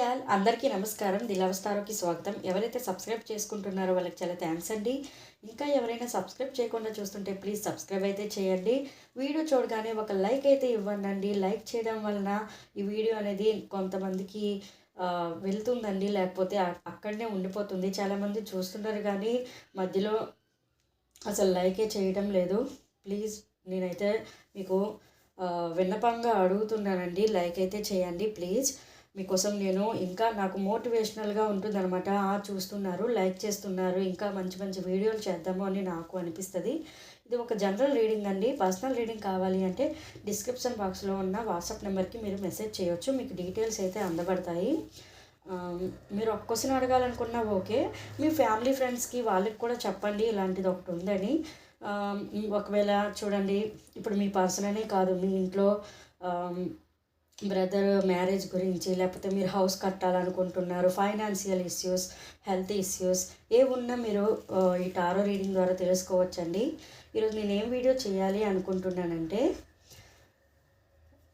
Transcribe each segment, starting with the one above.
Hi all అందరికీ నమస్కారం. దిలవస్తారోకి స్వాగతం. ఎవరైతే సబ్స్క్రైబ్ చేసుకుంటున్నారో వాళ్ళకి చాలా థ్యాంక్స్ అండి. ఇంకా ఎవరైనా సబ్స్క్రైబ్ చేయకుండా చూస్తుంటే ప్లీజ్ సబ్స్క్రైబ్ అయితే చేయండి. వీడియో చూడగానే ఒక లైక్ అయితే ఇవ్వండి లైక్ చేయడం వలన ఈ వీడియో అనేది కొంతమందికి వెళ్తుందండి. లేకపోతే అక్కడనే ఉండిపోతుంది. చాలామంది చూస్తున్నారు కానీ మధ్యలో అసలు లైకే చేయడం లేదు. ప్లీజ్ నేనైతే మీకు విన్నపంగా అడుగుతున్నానండి. లైక్ అయితే చేయండి ప్లీజ్. మీకోసం నేను ఇంకా నాకు మోటివేషనల్గా ఉంటుందన్నమాట. ఆ చూస్తున్నారు లైక్ చేస్తున్నారు. ఇంకా మంచి మంచి వీడియోలు చేద్దాము అని నాకు అనిపిస్తుంది. ఇది ఒక జనరల్ రీడింగ్ అండి. పర్సనల్ రీడింగ్ కావాలి అంటే డిస్క్రిప్షన్ బాక్స్లో ఉన్న వాట్సాప్ నెంబర్కి మీరు మెసేజ్ చేయొచ్చు. మీకు డీటెయిల్స్ అయితే అందబడతాయి. మీరు ఒక క్వశ్చన్ అడగాలనుకున్నా ఓకే. మీ ఫ్యామిలీ ఫ్రెండ్స్కి వాళ్ళకి కూడా చెప్పండి. ఇలాంటిది ఒకటి ఉందని. ఒకవేళ చూడండి ఇప్పుడు మీ పర్సన్ అనే కాదు మీ ఇంట్లో బ్రదర్ మ్యారేజ్ గురించి లేకపోతే మీరు హౌస్ కట్టాలనుకుంటున్నారు ఫైనాన్షియల్ ఇష్యూస్ హెల్త్ ఇష్యూస్ ఏ ఉన్నా మీరు ఈ టారో రీడింగ్ ద్వారా తెలుసుకోవచ్చండి. ఈరోజు నేను ఏం వీడియో చేయాలి అనుకుంటున్నానంటే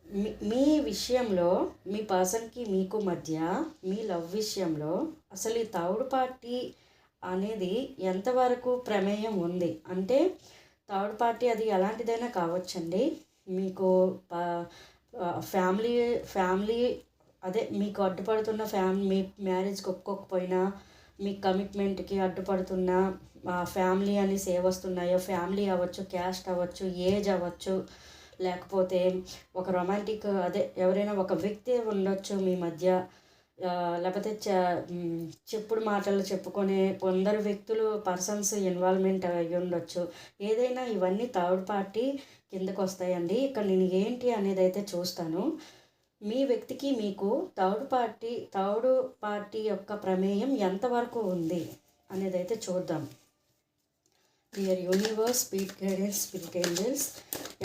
మీ మీ విషయంలో మీ పర్సన్కి మీకు మధ్య మీ లవ్ విషయంలో అసలు ఈ థర్డ్ పార్టీ అనేది ఎంతవరకు ప్రమేయం ఉంది? అంటే థర్డ్ పార్టీ అది ఎలాంటిదైనా కావచ్చండి? మీకు ఫ్యామిలీ ఫ్యామిలీ అదే మీకు అడ్డుపడుతున్న ఫ్యామిలీ మీ మ్యారేజ్కి ఒప్పుకోకపోయినా మీ కమిట్మెంట్కి అడ్డుపడుతున్న ఫ్యామిలీ అని సేవ్ వస్తున్నాయో ఫ్యామిలీ అవ్వచ్చు క్యాస్ట్ అవ్వచ్చు ఏజ్ అవ్వచ్చు లేకపోతే ఒక రొమాంటిక్ అదే ఎవరైనా ఒక వ్యక్తి ఉండొచ్చు మీ మధ్య లేకపోతే చ చెప్పుడు మాటలు చెప్పుకునే కొందరు వ్యక్తులు పర్సన్స్ ఇన్వాల్వ్మెంట్ అయ్యి ఉండొచ్చు ఏదైనా ఇవన్నీ థర్డ్ పార్టీ కిందకు వస్తాయండి ఇక్కడ నేను ఏంటి అనేది అయితే చూస్తాను. మీ వ్యక్తికి మీకు థర్డ్ పార్టీ థర్డ్ పార్టీ యొక్క ప్రమేయం ఎంతవరకు ఉంది అనేది అయితే చూద్దాం. Dear universe speed guidance spirit angels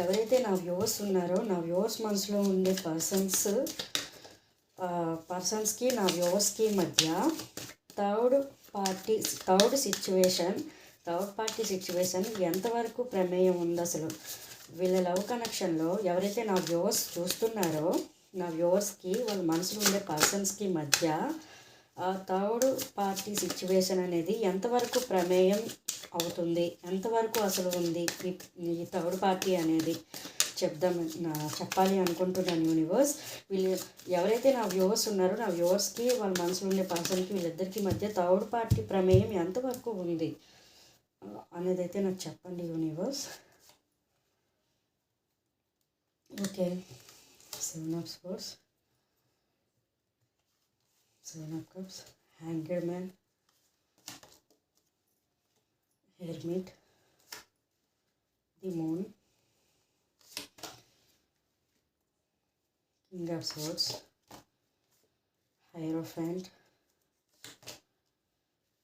ఎవరైతే నా వ్యూవర్స్ ఉన్నారో నా వ్యూవర్స్ మనసులో ఉండే పర్సన్స్ పర్సన్స్కి నా వ్యూవర్స్కి మధ్య third party third situation third party situation ఎంతవరకు ప్రమేయం ఉంది అసలు? వీళ్ళ లవ్ కనెక్షన్లో ఎవరైతే నా వ్యూవర్స్ చూస్తున్నారో నా వ్యూవర్స్కి వాళ్ళ మనసులో ఉండే పర్సన్స్కి మధ్య ఆ థర్డ్ పార్టీ సిచ్యువేషన్ అనేది ఎంతవరకు ప్రమేయం అవుతుంది ఎంతవరకు అసలు ఉంది ఈ ఈ థర్డ్ పార్టీ అనేది చెప్దాం చెప్పాలి అనుకుంటున్నాను యూనివర్స్. వీళ్ళు ఎవరైతే నా వ్యూవర్స్ ఉన్నారో నా వ్యూవర్స్కి వాళ్ళ మనసులో ఉండే పర్సన్కి వీళ్ళిద్దరికి మధ్య థర్డ్ పార్టీ ప్రమేయం ఎంతవరకు ఉంది అనేది అయితే నాకు చెప్పండి universe. Okay, seven of swords, seven of cups, hanger man, hermit, the moon, king of swords, hierophant,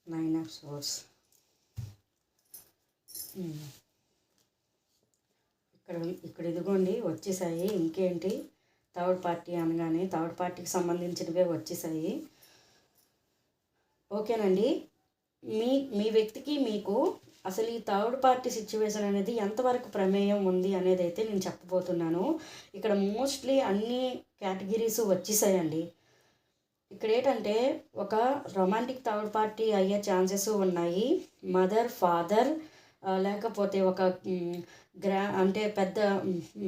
nine of swords. Mm. ఇక్కడ ఇక్కడ ఇదిగోండి వచ్చేసాయి. ఇంకేంటి? థర్డ్ పార్టీ అనగానే థర్డ్ పార్టీకి సంబంధించినవే వచ్చేసాయి. ఓకేనండి. మీ మీ వ్యక్తికి మీకు అసలు ఈ థర్డ్ పార్టీ సిచ్యువేషన్ అనేది ఎంతవరకు ప్రమేయం ఉంది అనేది అయితే నేను చెప్పబోతున్నాను. ఇక్కడ మోస్ట్లీ అన్ని కేటగిరీస్ వచ్చేసాయండి. ఇక్కడ ఏంటంటే ఒక రొమాంటిక్ థర్డ్ పార్టీ అయ్యే ఛాన్సెస్ ఉన్నాయి. మదర్ ఫాదర్ లేకపోతే ఒక గ్రా అంటే పెద్ద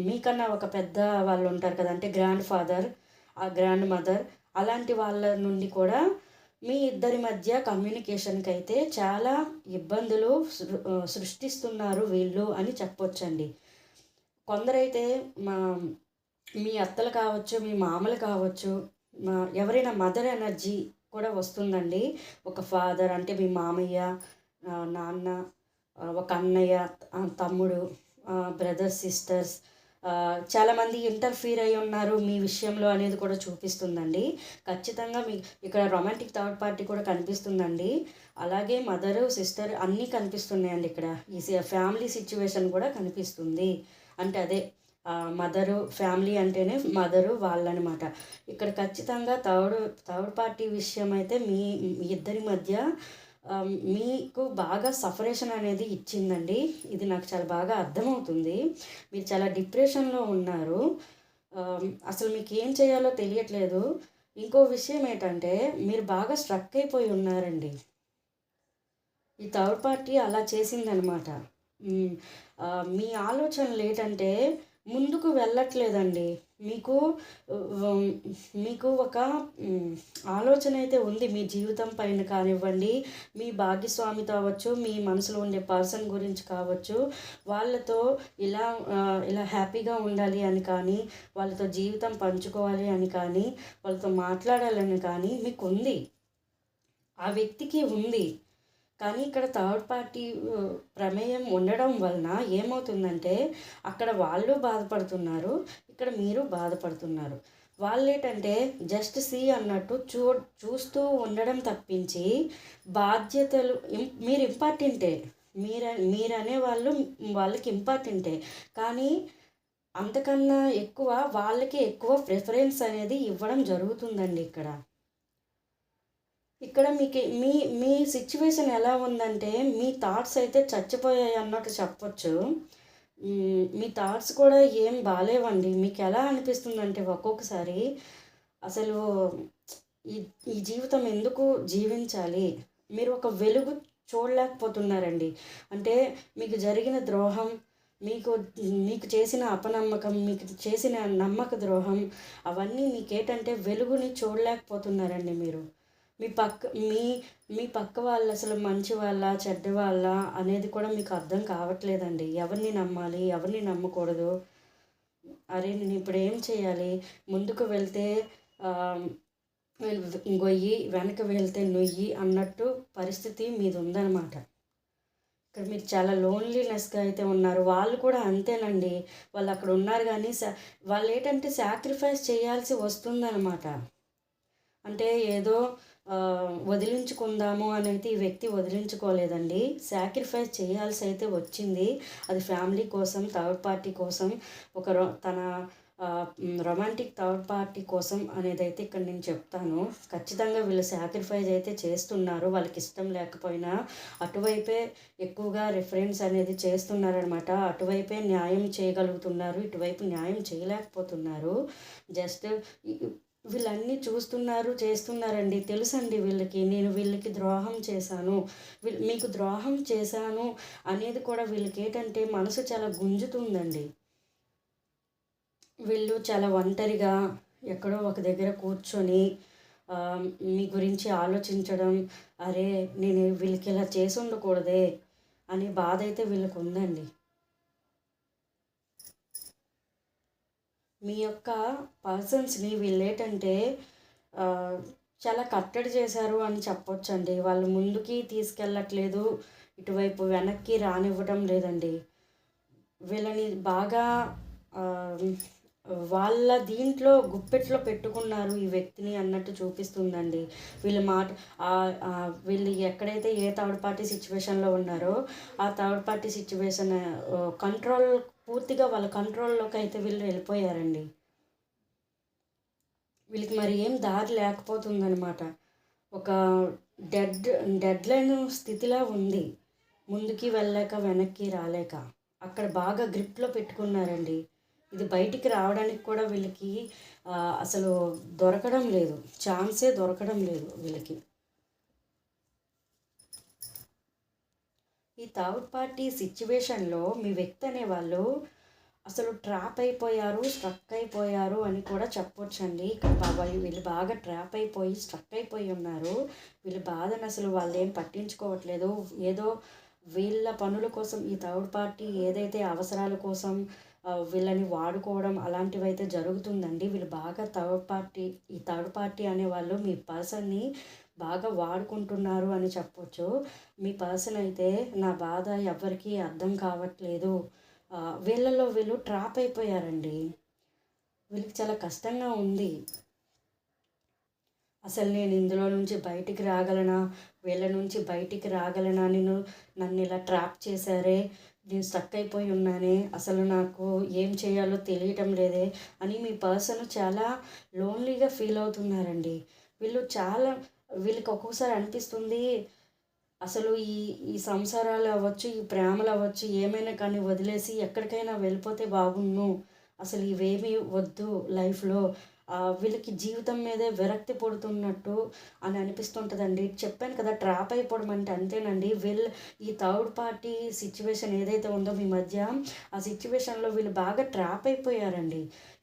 మీకన్నా ఒక పెద్ద వాళ్ళు ఉంటారు కదా అంటే గ్రాండ్ ఫాదర్ ఆ గ్రాండ్ మదర్ అలాంటి వాళ్ళ నుండి కూడా మీ ఇద్దరి మధ్య కమ్యూనికేషన్కి అయితే చాలా ఇబ్బందులు సృష్టిస్తున్నారు వీళ్ళు అని చెప్పొచ్చండి. కొందరైతే మా మీ అత్తలు కావచ్చు మీ మామలు కావచ్చు మా ఎవరైనా మదర్ ఎనర్జీ కూడా వస్తుందండి. ఒక ఫాదర్ అంటే మీ మామయ్య నాన్న ఒక అన్నయ్య తమ్ముడు బ్రదర్స్ సిస్టర్స్ చాలామంది ఇంటర్ఫీర్ అయి ఉన్నారు మీ విషయంలో అనేది కూడా చూపిస్తుందండి. ఖచ్చితంగా మీ ఇక్కడ రొమాంటిక్ థర్డ్ పార్టీ కూడా కనిపిస్తుందండి. అలాగే మదరు సిస్టర్ అన్నీ కనిపిస్తున్నాయండి ఇక్కడ. ఈ ఫ్యామిలీ సిచ్యువేషన్ కూడా కనిపిస్తుంది. అంటే అదే మదరు ఫ్యామిలీ అంటేనే మదరు వాళ్ళనమాట. ఇక్కడ ఖచ్చితంగా థర్డ్ థర్డ్ పార్టీ విషయం అయితే మీ మీ ఇద్దరి మధ్య మీకు బాగా సఫరేషన్ అనేది ఇచ్చిందండి. ఇది నాకు చాలా బాగా అర్థమవుతుంది. మీరు చాలా డిప్రెషన్లో ఉన్నారు. అసలు మీకు ఏం చేయాలో తెలియట్లేదు. ఇంకో విషయం ఏంటంటే మీరు బాగా స్ట్రక్ అయిపోయి ఉన్నారండి. ఈ థర్డ్ పార్టీ అలా చేసిందనమాట. మీ ఆలోచనలు ఏంటంటే ముందుకు వెళ్ళట్లేదండి. మీకు మీకు ఒక ఆలోచన అయితే ఉంది. మీ జీవితం పైన కానివ్వండి మీ భాగ్యస్వామితో అవ్వచ్చు మీ మనసులో ఉండే పర్సన్ గురించి కావచ్చు వాళ్ళతో ఇలా ఇలా హ్యాపీగా ఉండాలి అని కానీ వాళ్ళతో జీవితం పంచుకోవాలి అని కానీ వాళ్ళతో మాట్లాడాలని కానీ మీకు ఉంది. ఆ వ్యక్తికి ఉంది. కానీ ఇక్కడ థర్డ్ పార్టీ ప్రమేయం ఉండడం వలన ఏమవుతుందంటే అక్కడ వాళ్ళు బాధపడుతున్నారు ఇక్కడ మీరు బాధపడుతున్నారు. వాళ్ళు ఏంటంటే జస్ట్ సి అన్నట్టు చూ చూస్తూ ఉండడం తప్పించి బాధ్యతలు మీరు ఇంపార్టెంటే మీర మీరనే వాళ్ళు వాళ్ళకి ఇంపార్టెంటే. కానీ అంతకన్నా ఎక్కువ వాళ్ళకి ఎక్కువ ప్రిఫరెన్స్ అనేది ఇవ్వడం జరుగుతుందండి ఇక్కడ. ఇక్కడ మీకు మీ మీ సిచ్యువేషన్ ఎలా ఉందంటే మీ థాట్స్ అయితే చచ్చిపోయాయి అన్నట్టు చెప్పొచ్చు. మీ థాట్స్ కూడా ఏం బాగాలేవండి మీకు ఎలా అనిపిస్తుందంటే ఒక్కొక్కసారి అసలు ఈ ఈ జీవితం ఎందుకు జీవించాలి? మీరు ఒక వెలుగు చూడలేకపోతున్నారండి. అంటే మీకు జరిగిన ద్రోహం మీకు మీకు చేసిన అపనమ్మకం మీకు చేసిన నమ్మక ద్రోహం అవన్నీ మీకేటంటే వెలుగుని చూడలేకపోతున్నారండి మీరు. మీ పక్క మీ మీ పక్క వాళ్ళు అసలు మంచి వాళ్ళ చెడ్డ వాళ్ళ అనేది కూడా మీకు అర్థం కావట్లేదండి. ఎవరిని నమ్మాలి ఎవరిని నమ్మకూడదు. అరే నేను ఇప్పుడు ఏం చేయాలి? ముందుకు వెళ్తే గొయ్యి వెనక వెళ్తే నొయ్యి అన్నట్టు పరిస్థితి మీది ఉందన్నమాట ఇక్కడ మీరు చాలా లోన్లీనెస్గా అయితే ఉన్నారు. వాళ్ళు కూడా అంతేనండి. వాళ్ళు అక్కడ ఉన్నారు కానీ సా వాళ్ళు ఏంటంటే సాక్రిఫైస్ చేయాల్సి వస్తుందన్నమాట అంటే ఏదో వదిలించుకుందాము అనేది ఈ వ్యక్తి వదిలించుకోలేదండి. సాక్రిఫైస్ చేయాల్సి అయితే వచ్చింది. అది ఫ్యామిలీ కోసం థర్డ్ పార్టీ కోసం ఒక రొ తన రొమాంటిక్ థర్డ్ పార్టీ కోసం అనేది అయితే ఇక్కడ నేను చెప్తాను. ఖచ్చితంగా వీళ్ళు సాక్రిఫైస్ అయితే చేస్తున్నారు. వాళ్ళకి ఇష్టం లేకపోయినా అటువైపే ఎక్కువగా రిఫరెన్స్ అనేది చేస్తున్నారనమాట. అటువైపే న్యాయం చేయగలుగుతున్నారు ఇటువైపు న్యాయం చేయలేకపోతున్నారు. జస్ట్ వీళ్ళన్నీ చూస్తున్నారు చేస్తున్నారండి. తెలుసండి వీళ్ళకి. నేను వీళ్ళకి ద్రోహం చేశాను. మీకు ద్రోహం చేశాను అనేది కూడా వీళ్ళకి ఏంటంటే మనసు చాలా గుంజుతుందండి. వీళ్ళు చాలా ఒంటరిగా ఎక్కడో ఒక దగ్గర కూర్చొని మీ గురించి ఆలోచించడం అరే నేను వీళ్ళకి ఇలా చేసి ఉండకూడదే అనే బాధ అయితే వీళ్ళకు ఉందండి మీ యొక్క పర్సన్స్ని వీళ్ళు ఏంటంటే చాలా కట్టడి చేశారు అని చెప్పొచ్చండి. వాళ్ళు ముందుకి తీసుకెళ్ళట్లేదు ఇటువైపు వెనక్కి రానివ్వడం లేదండి. వీళ్ళని బాగా వాళ్ళ దీంట్లో గుప్పెట్లో పెట్టుకున్నారు ఈ వ్యక్తిని అన్నట్టు చూపిస్తుందండి. వీళ్ళు మాట వీళ్ళు ఎక్కడైతే ఏ థర్డ్ పార్టీ సిచ్యువేషన్లో ఉన్నారో ఆ థర్డ్ పార్టీ సిచ్యువేషన్ కంట్రోల్ పూర్తిగా వాళ్ళ కంట్రోల్లోకి అయితే వీళ్ళు వెళ్ళిపోయారండి. వీళ్ళకి మరి ఏం దారి లేకపోతుందనమాట ఒక డెడ్ డెడ్ లైన్ స్థితిలా ఉంది. ముందుకి వెళ్ళలేక వెనక్కి రాలేక. అక్కడ బాగా గ్రిప్లో పెట్టుకున్నారండి. ఇది బయటికి రావడానికి కూడా వీళ్ళకి అసలు దొరకడం లేదు. ఛాన్సే దొరకడం లేదు వీళ్ళకి. ఈ థర్డ్ పార్టీ సిచ్యువేషన్లో మీ వ్యక్తి అనేవాళ్ళు అసలు ట్రాప్ అయిపోయారు స్ట్రక్ అయిపోయారు అని కూడా చెప్పొచ్చండి. ఇక్కడ వీళ్ళు బాగా ట్రాప్ అయిపోయి స్ట్రక్ అయిపోయి ఉన్నారు. వీళ్ళ బాధను అసలు వాళ్ళు ఏం పట్టించుకోవట్లేదు. ఏదో వీళ్ళ పనుల కోసం ఈ థర్డ్ పార్టీ ఏదైతే అవసరాల కోసం వీళ్ళని వాడుకోవడం అలాంటివి అయితే జరుగుతుందండి. వీళ్ళు బాగా థర్డ్ పార్టీ ఈ థర్డ్ పార్టీ అనేవాళ్ళు మీ పర్సన్ని బాగా వాడుకుంటున్నారు అని చెప్పొచ్చు. మీ పర్సన్ అయితే నా బాధ ఎవరికీ అర్థం కావట్లేదు. వీళ్ళలో వీళ్ళు ట్రాప్ అయిపోయారండి. వీళ్ళకి చాలా కష్టంగా ఉంది. అసలు నేను ఇందులో నుంచి బయటికి రాగలనా? వీళ్ళ నుంచి బయటికి రాగలనా? నేను నన్ను ఇలా ట్రాప్ చేశారే? నేను స్టక్ అయిపోయి ఉన్నానే. అసలు నాకు ఏం చేయాలో తెలియటం లేదే అని మీ పర్సన్ చాలా లోన్లీగా ఫీల్ అవుతున్నారండి. వీళ్ళు చాలా వీళ్ళకి ఒక్కొక్కసారి అనిపిస్తుంది అసలు ఈ ఈ సంసారాలు అవ్వచ్చు ఈ ప్రేమలు అవ్వచ్చు ఏమైనా కానీ వదిలేసి ఎక్కడికైనా వెళ్ళిపోతే బాగుండు అసలు ఇవేమీ వద్దు లైఫ్లో. వీళ్ళకి జీవితం మీదే విరక్తి పుడుతున్నట్టు అని అనిపిస్తుంటుందండి. చెప్పాను కదా ట్రాప్ అయిపోవడం అంటే అంతేనండి. వీళ్ళు ఈ థర్డ్ పార్టీ సిచ్యువేషన్ ఏదైతే ఉందో మీ మధ్య ఆ సిచ్యువేషన్లో వీళ్ళు బాగా ట్రాప్ అయిపోయారండి.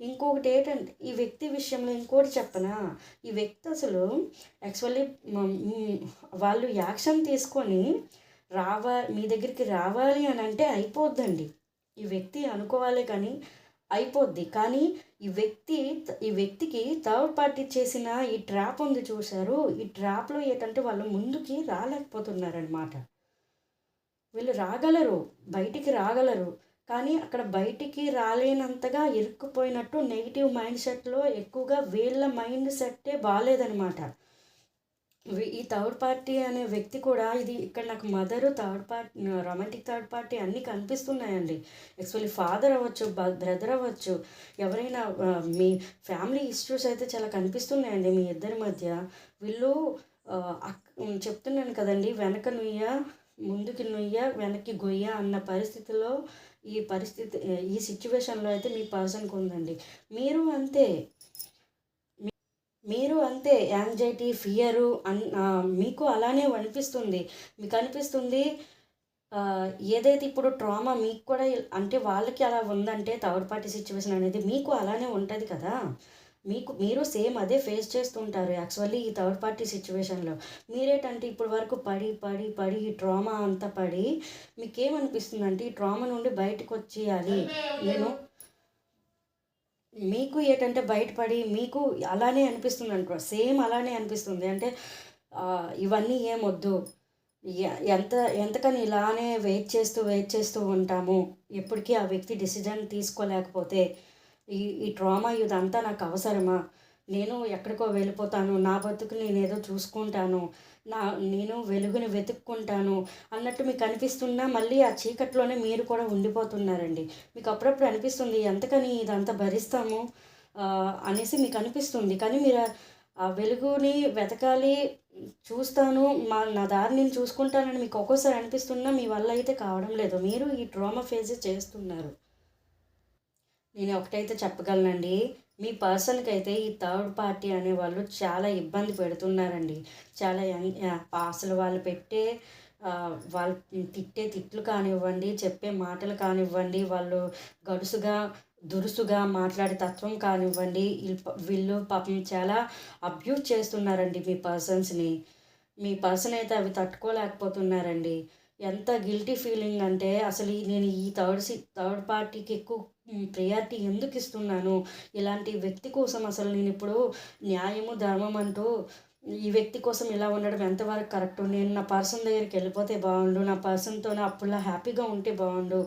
ఇంకొకటి ఏంటంటే ఈ వ్యక్తి విషయంలో ఇంకోటి చెప్పనా? ఈ వ్యక్తి అసలు యాక్చువల్లీ వాళ్ళు యాక్షన్ తీసుకొని రావా మీ దగ్గరికి రావాలి అని అంటే అయిపోద్దండి. ఈ వ్యక్తి అనుకోవాలి కానీ అయిపోద్ది. కానీ ఈ వ్యక్తి ఈ వ్యక్తికి థర్డ్ పార్టీ చేసిన ఈ ట్రాప్ ఉంది చూశారు. ఈ ట్రాప్లో ఏంటంటే వాళ్ళు ముందుకి రాలేకపోతున్నారనమాట వీళ్ళు రాగలరు. బయటికి రాగలరు. కానీ అక్కడ బయటికి రాలేనంతగా ఇరుక్కుపోయినట్టు నెగిటివ్ మైండ్ సెట్లో ఎక్కువగా వీళ్ళ మైండ్ సెట్టే బాగాలేదనమాట ఈ థర్డ్ పార్టీ అనే వ్యక్తి కూడా ఇది ఇక్కడ నాకు mother third party romantic third party అన్నీ కనిపిస్తున్నాయండి. యాక్చువల్లీ ఫాదర్ అవ్వచ్చు బ్రదర్ అవ్వచ్చు ఎవరైనా మీ ఫ్యామిలీ ఇష్యూస్ అయితే చాలా కనిపిస్తున్నాయండి మీ ఇద్దరి మధ్య. వీళ్ళు చెప్తున్నాను కదండి వెనక నుయ్య ముందుకి నుయ్య వెనక్కి గొయ్య అన్న పరిస్థితిలో ఈ పరిస్థితి ఈ సిచ్యువేషన్లో అయితే మీ పర్సన్కి ఉందండి. మీరు అంతే మీరు అంతే యాంగ్జైటీ ఫియరు అన్ మీకు అలానే అనిపిస్తుంది. మీకు అనిపిస్తుంది ఏదైతే ఇప్పుడు ట్రామా మీకు కూడా అంటే వాళ్ళకి అలా ఉందంటే థర్డ్ పార్టీ సిచ్యువేషన్ అనేది మీకు అలానే ఉంటుంది కదా. మీకు మీరు సేమ్ అదే ఫేస్ చేస్తుంటారు యాక్చువల్లీ ఈ థర్డ్ పార్టీ సిచ్యువేషన్లో మీరేటంటే ఇప్పుడు వరకు పడి పడి పడి ఈ ట్రామా అంతా పడి మీకేమనిపిస్తుందంటే ఈ ట్రామా నుండి బయటకు వచ్చేయాలి నేను మీకు ఏంటంటే బయటపడి మీకు అలానే అనిపిస్తుంది అనుకో సేమ్ అలానే అనిపిస్తుంది. అంటే ఇవన్నీ ఏమొద్దు ఎంత ఎంతకని ఇలానే వెయిట్ చేస్తూ వెయిట్ చేస్తూ ఉంటాము. ఎప్పటికీ ఆ వ్యక్తి డిసిజన్ తీసుకోలేకపోతే ఈ ఈ ట్రామా ఇదంతా నాకు అవసరమా? నేను ఎక్కడికో వెళ్ళిపోతాను నా బతుకు నేను ఏదో చూసుకుంటాను నా నేను వెలుగుని వెతుక్కుంటాను అన్నట్టు మీకు అనిపిస్తున్నా మళ్ళీ ఆ చీకట్లోనే మీరు కూడా ఉండిపోతున్నారండి. మీకు అప్పుడప్పుడు అనిపిస్తుంది ఎంతకని ఇదంతా భరిస్తాము? అనేసి మీకు అనిపిస్తుంది. కానీ మీరు ఆ- వెలుగుని వెతకాలి చూస్తాను మా నా దారి నేను చూసుకుంటానని మీకు ఒక్కోసారి అనిపిస్తున్నా మీ వల్ల అయితే కావడం లేదు. మీరు ఈ డ్రామా ఫేజ్ చేస్తున్నారు. నేను ఒకటైతే చెప్పగలనండి. మీ పర్సన్కి అయితే ఈ థర్డ్ పార్టీ అనే వాళ్ళు చాలా ఇబ్బంది పెడుతున్నారండి. చాలా అసలు వాళ్ళు పెట్టే వాళ్ళు తిట్టే తిట్లు కానివ్వండి చెప్పే మాటలు కానివ్వండి వాళ్ళు గడుసుగా దురుసుగా మాట్లాడే తత్వం కానివ్వండి వీళ్ళు పాపం చాలా అబ్యూజ్ చేస్తున్నారండి మీ పర్సన్స్ని. మీ పర్సన్ అయితే అవి తట్టుకోలేకపోతున్నారండి. ఎంత గిల్టీ ఫీలింగ్ అంటే అసలు నేను ఈ థర్డ్ సి థర్డ్ పార్టీకి ఎక్కువ ప్రియారిటీ ఎందుకు ఇస్తున్నాను? ఇలాంటి వ్యక్తి కోసం అసలు నేను ఇప్పుడు న్యాయము ధర్మం అంటూ ఈ వ్యక్తి కోసం ఇలా ఉండడం ఎంతవరకు కరెక్ట్ నేను నా పర్సన్ దగ్గరికి వెళ్ళిపోతే బాగుండు నా పర్సన్తో అప్పుడులా హ్యాపీగా ఉంటే బాగుండు.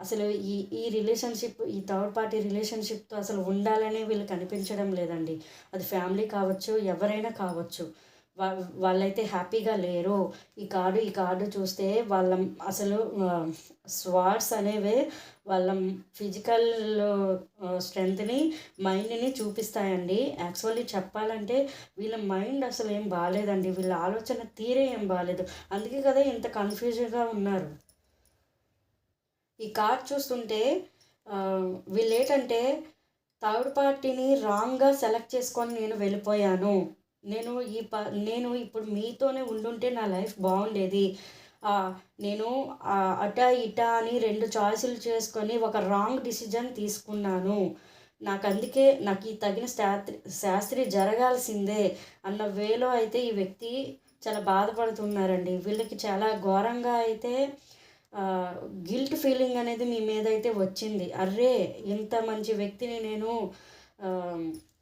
అసలు ఈ ఈ రిలేషన్షిప్ ఈ థర్డ్ పార్టీ రిలేషన్షిప్తో అసలు ఉండాలనే వీళ్ళకి కనిపించడం లేదండి. అది ఫ్యామిలీ కావచ్చు ఎవరైనా కావచ్చు. వాళ్ళైతే హ్యాపీగా లేరు. ఈ కార్డు ఈ కార్డు చూస్తే వాళ్ళ అసలు స్వార్ట్స్ అనేవే వాళ్ళ ఫిజికల్ స్ట్రెంగ్త్ని మైండ్ని చూపిస్తాయండి. యాక్చువల్లీ చెప్పాలంటే వీళ్ళ మైండ్ అసలు ఏం బాగాలేదండి వీళ్ళ ఆలోచన తీరే ఏం బాగాలేదు అందుకే కదా ఇంత కన్ఫ్యూజన్గా ఉన్నారు. ఈ కార్డ్ చూస్తుంటే వీళ్ళు ఏంటంటే థర్డ్ పార్టీని రాంగ్గా సెలెక్ట్ చేసుకొని నేను వెళ్ళిపోయాను. నేను ఈ ప నేను ఇప్పుడు మీతోనే ఉండుంటే నా లైఫ్ బాగుండేది నేను అట ఇట అని రెండు చాయిస్లు చేసుకొని ఒక రాంగ్ డిసిజన్ తీసుకున్నాను. నాకు అందుకే నాకు ఈ తగిన శాస్త్రి శాస్త్రి జరగాల్సిందే అన్న వేలో అయితే ఈ వ్యక్తి చాలా బాధపడుతున్నారండి. వీళ్ళకి చాలా ఘోరంగా అయితే గిల్ట్ ఫీలింగ్ అనేది మీ మీద అయితే వచ్చింది. అర్రే ఇంత మంచి వ్యక్తిని నేను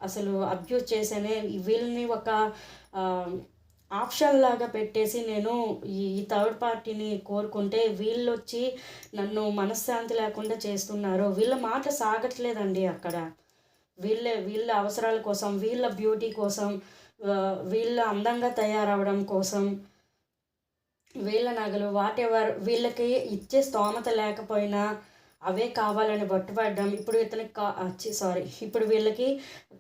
అసలు అబ్యూజ్ చేసేనే వీళ్ళని ఒక ఆప్షన్ లాగా పెట్టేసి నేను ఈ థర్డ్ పార్టీని కోరుకుంటే వీళ్ళు వచ్చి నన్ను మనశ్శాంతి లేకుండా చేస్తున్నారు. వీళ్ళ మాట సాగట్లేదండి అక్కడ. వీళ్ళ వీళ్ళ అవసరాల కోసం వీళ్ళ బ్యూటీ కోసం వీళ్ళ అందంగా తయారవడం కోసం వీళ్ళ నగలు వాటెవర్ వీళ్ళకి ఇచ్చే స్తోమత లేకపోయినా అవే కావాలని పట్టుబడ్డం. ఇప్పుడు ఇతనికి కా సారీ ఇప్పుడు వీళ్ళకి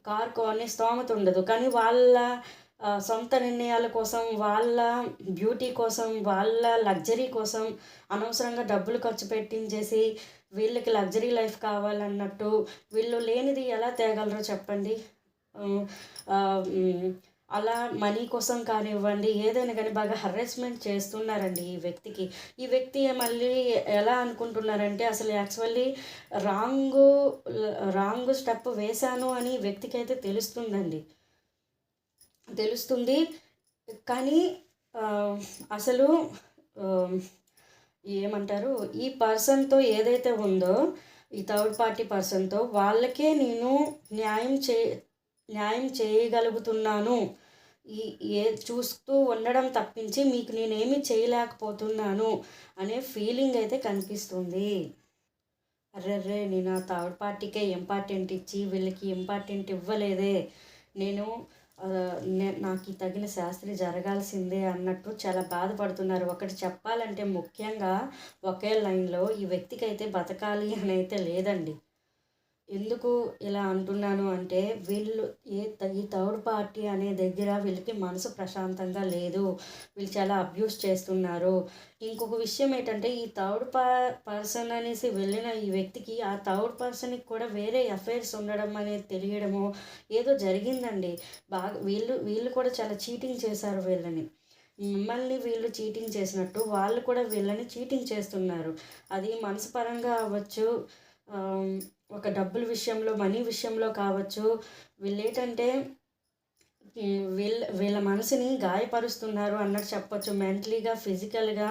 కార్ కొనే స్తోమత ఉండదు. కానీ వాళ్ళ సొంత నిర్ణయాల కోసం వాళ్ళ బ్యూటీ కోసం వాళ్ళ లగ్జరీ కోసం అనవసరంగా డబ్బులు ఖర్చు పెట్టించేసి వీళ్ళకి లగ్జరీ లైఫ్ కావాలన్నట్టు వీళ్ళు లేనిది ఎలా తేగలరో చెప్పండి? అలా మనీ కోసం కానివ్వండి ఏదైనా కానీ బాగా హెరాస్మెంట్ చేస్తున్నారండి ఈ వ్యక్తికి. ఈ వ్యక్తి మళ్ళీ ఎలా అనుకుంటున్నారంటే అసలు యాక్చువల్లీ రాంగ్ రాంగ్ స్టెప్ వేశాను అని వ్యక్తికి అయితే తెలుస్తుందండి. తెలుస్తుంది. కానీ అసలు ఏమంటారు ఈ పర్సన్తో ఏదైతే ఉందో ఈ థర్డ్ పార్టీ పర్సన్తో వాళ్ళకే నేను న్యాయం చే న్యాయం చేయగలుగుతున్నాను. ఈ ఏ చూస్తూ ఉండడం తప్పించి మీకు నేనేమి చేయలేకపోతున్నాను అనే ఫీలింగ్ అయితే కనిపిస్తుంది. అర్రర్రే నేను ఆ థర్డ్ పార్టీకే ఇంపార్టెంట్ ఇచ్చి వీళ్ళకి ఇంపార్టెంట్ ఇవ్వలేదే. నేను నాకు తగిన శాస్త్రి జరగాల్సిందే అన్నట్టు చాలా బాధపడుతున్నారు. ఒకటి చెప్పాలంటే ముఖ్యంగా ఒకే లైన్లో ఈ వ్యక్తికి అయితే బతకాలి అని అయితే లేదండి. ఎందుకు ఇలా అంటున్నాను అంటే వీళ్ళు ఏ ఈ థర్డ్ పార్టీ అనే దగ్గర వీళ్ళకి మనసు ప్రశాంతంగా లేదు. వీళ్ళు చాలా అబ్యూస్ చేస్తున్నారు. ఇంకొక విషయం ఏంటంటే ఈ థర్డ్ పా పర్సన్ అనేసి వెళ్ళిన ఈ వ్యక్తికి ఆ థర్డ్ పర్సన్కి కూడా వేరే అఫైర్స్ ఉండడం అనేది తెలియడము ఏదో జరిగిందండి. బాగా వీళ్ళు వీళ్ళు కూడా చాలా చీటింగ్ చేశారు వీళ్ళని. మిమ్మల్ని వీళ్ళు చీటింగ్ చేసినట్టు వాళ్ళు కూడా వీళ్ళని చీటింగ్ చేస్తున్నారు. అది మనసుపరంగా అవ్వచ్చు ఒక డబ్బుల విషయంలో మనీ విషయంలో కావచ్చు. వీళ్ళు ఏంటంటే వీళ్ళ వీళ్ళ మనసుని గాయపరుస్తున్నారు అన్నట్టు చెప్పొచ్చు. మెంటలీగా ఫిజికల్గా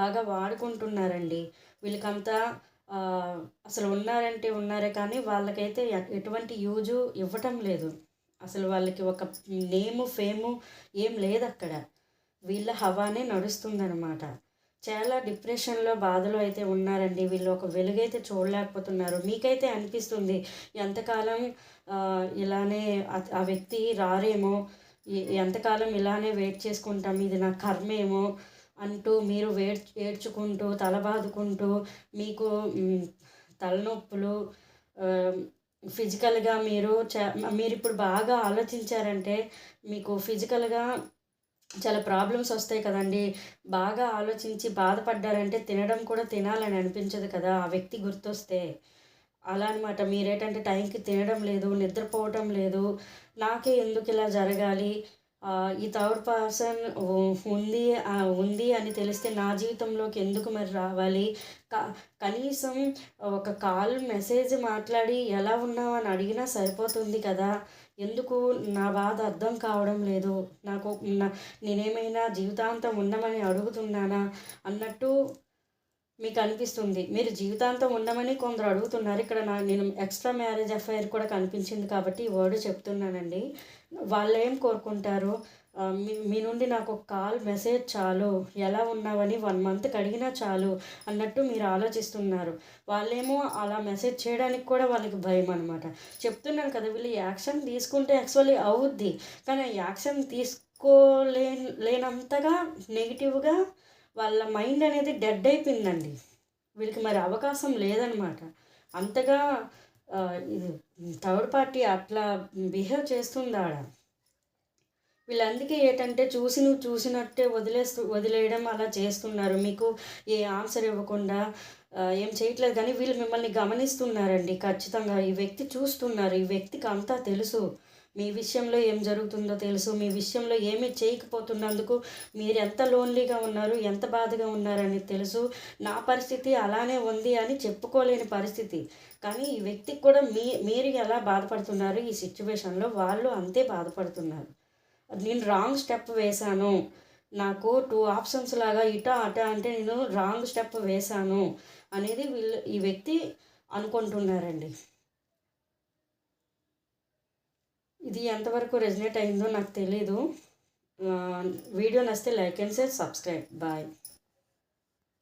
బాగా వాడుకుంటున్నారండి. వీళ్ళకంతా అసలు ఉన్నారంటే ఉన్నారే కానీ వాళ్ళకైతే ఎటువంటి యూజు ఇవ్వటం లేదు. అసలు వాళ్ళకి ఒక నేము ఫేము ఏం లేదు అక్కడ వీళ్ళ హవానే నడుస్తుందన్నమాట. చాలా డిప్రెషన్లో బాధలో అయితే ఉన్నారండి. వీళ్ళు ఒక వెలుగైతే చూడలేకపోతున్నారు. మీకైతే అనిపిస్తుంది ఎంతకాలం ఇలానే ఆ వ్యక్తి రారేమో ఎంతకాలం ఇలానే వెయిట్ చేసుకుంటాం ఇది నా కర్మేమో అంటూ మీరు వేడ్ ఏడ్చుకుంటూ తల బాదుకుంటూ మీకు తలనొప్పులు ఫిజికల్గా మీరు చ మీరు ఇప్పుడు బాగా ఆలోచించారంటే మీకు ఫిజికల్గా చాలా ప్రాబ్లమ్స్ వస్తాయి కదండి. బాగా ఆలోచించి బాధపడ్డారంటే తినడం కూడా తినాలని అనిపించదు కదా ఆ వ్యక్తి గుర్తొస్తే. అలా అనమాట మీరేటంటే టైంకి తినడం లేదు నిద్రపోవటం లేదు. నాకే ఎందుకు ఇలా జరగాలి? ఈ థర్డ్ పర్సన్ ఉంది ఉంది అని తెలిస్తే నా జీవితంలోకి ఎందుకు మరి రావాలి? కనీసం ఒక కాల్ మెసేజ్ మాట్లాడి ఎలా ఉన్నావు అని అడిగినా సరిపోతుంది కదా. ఎందుకు నా బాధ అర్థం కావడం లేదు. నాకు నేనేమైనా జీవితాంతం ఉండమని అడుగుతున్నానా అన్నట్టు మీకు అనిపిస్తుంది. మీరు జీవితాంతం ఉండమని కొందరు అడుగుతున్నారు. ఇక్కడ నా నేను ఎక్స్ట్రా మ్యారేజ్ అఫైర్ కూడా కనిపించింది కాబట్టి ఈ వర్డ్ చెప్తున్నానండి. వాళ్ళు ఏం కోరుకుంటారు? మీ నుండి నాకు ఒక కాల్ మెసేజ్ చాలు. ఎలా ఉన్నావని వన్ మంత్కి అడిగినా చాలు అన్నట్టు మీరు ఆలోచిస్తున్నారు. వాళ్ళేమో అలా మెసేజ్ చేయడానికి కూడా వాళ్ళకి భయం అనమాట చెప్తున్నాను కదా వీళ్ళు యాక్షన్ తీసుకుంటే యాక్చువల్లీ అవుద్ది. కానీ యాక్షన్ తీసుకోలే లేనంతగా నెగిటివ్గా వాళ్ళ మైండ్ అనేది డెడ్ అయిపోయిందండి. వీళ్ళకి మరి అవకాశం లేదనమాట అంతగా ఇది థర్డ్ పార్టీ అట్లా బిహేవ్ చేస్తుంది ఆడ వీళ్ళందుకే ఏంటంటే చూసి నువ్వు చూసినట్టే వదిలేస్తూ వదిలేయడం అలా చేస్తున్నారు. మీకు ఏ ఆన్సర్ ఇవ్వకుండా ఏం చేయట్లేదు. కానీ వీళ్ళు మిమ్మల్ని గమనిస్తున్నారండి. ఖచ్చితంగా ఈ వ్యక్తి చూస్తున్నారు. ఈ వ్యక్తికి అంతా తెలుసు. మీ విషయంలో ఏం జరుగుతుందో తెలుసు. మీ విషయంలో ఏమీ చేయకపోతున్నందుకు మీరు ఎంత లోన్లీగా ఉన్నారు ఎంత బాధగా ఉన్నారని తెలుసు. నా పరిస్థితి అలానే ఉంది అని చెప్పుకోలేని పరిస్థితి. కానీ ఈ వ్యక్తికి కూడా మీ మీరు ఎలా బాధపడుతున్నారు ఈ సిచ్యువేషన్లో? వాళ్ళు అంతే బాధపడుతున్నారు. నేను రాంగ్ స్టెప్ వేశాను. నాకు టూ ఆప్షన్స్ లాగా ఇట అట అంటే నేను రాంగ్ స్టెప్ వేశాను అనేది వీళ్ళు ఈ వ్యక్తి అనుకుంటున్నారండి. ఇది ఎంతవరకు రెజినేట్ అయిందో నాకు తెలీదు. వీడియో నచ్చితే like and share subscribe. Bye.